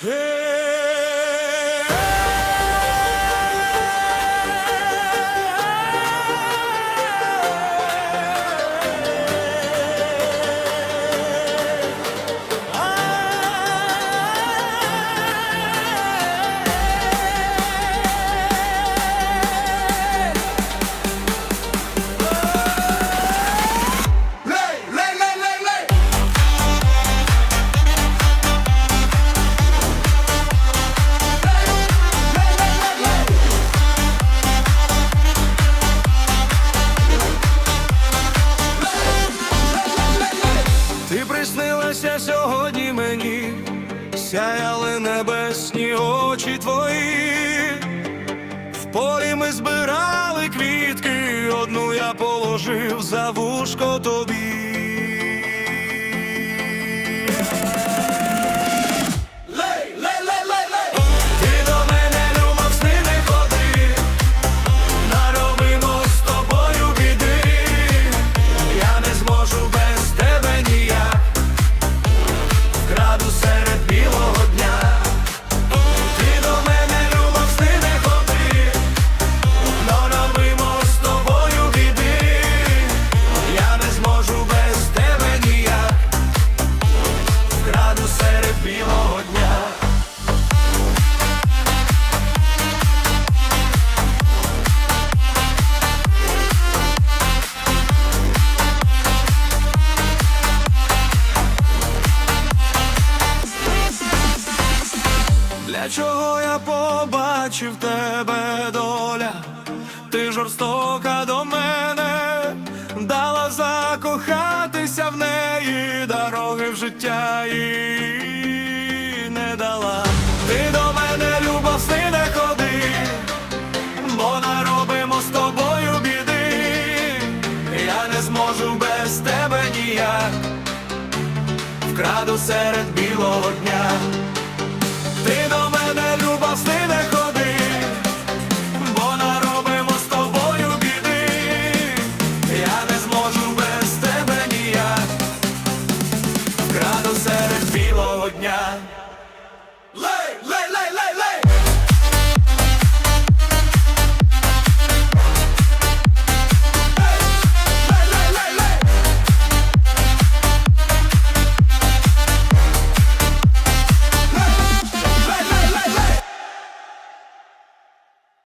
Hey! Ти приснилася сьогодні мені, сяяли небесні очі твої. В полі ми збирали квітки, одну я положив за вушко тобі. Для чого я побачив тебе, доля? Ти жорстока до мене, дала закохатися в неї, дороги в життя і не дала. Ти до мене, любов, сни не ходи, бо наробимо з тобою біди. Я не зможу без тебе ніяк, вкраду серед білого дня. Ти до мене любов сни не